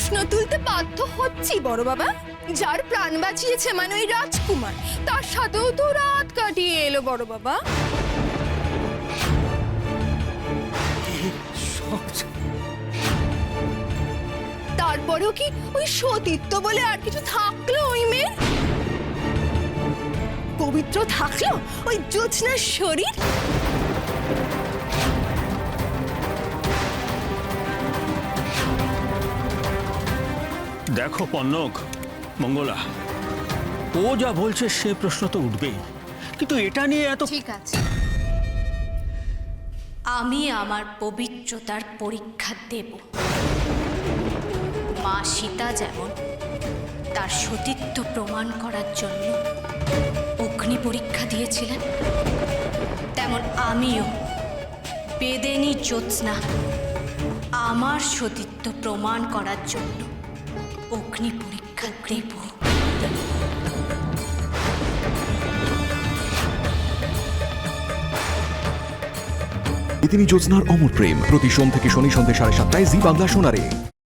প্রশ্ন তুলতে বাধ্য হচ্ছি বড় বাবা। যার প্রাণ বাঁচিয়েছে মানে ওই রাজকুমার তার সাথেও তো রাত কাটিয়ে এলো বড় বাবা। তারপরেও কি ওই সতীত্ব বলে আর কিছু থাকল ওই মেয়ে? পবিত্র থাকল ওই জ্যোৎস্নার শরীর? দেখো পন্নক মঙ্গলা। ও যা বলছে সে প্রশ্ন তো উঠবেই। কিন্তু এটা নিয়ে এত ঠিক আছে। আমি আমার পবিত্রতার পরীক্ষা দেব। মা সীতা যেমন তার সতীত্ব প্রমাণ করার জন্য অগ্নি পরীক্ষা দিয়েছিলেন, তেমন আমিও। বেদেনী জ্যোৎস্না, আমার সতীত্ব প্রমাণ করার জন্য অগ্নি পরীক্ষা দেব তিনি জ্যোৎস্নার অমর প্রেম। প্রতি সোম থেকে শনি সন্ধ্যে সাড়ে সাতটায় জি বাংলা শোনারে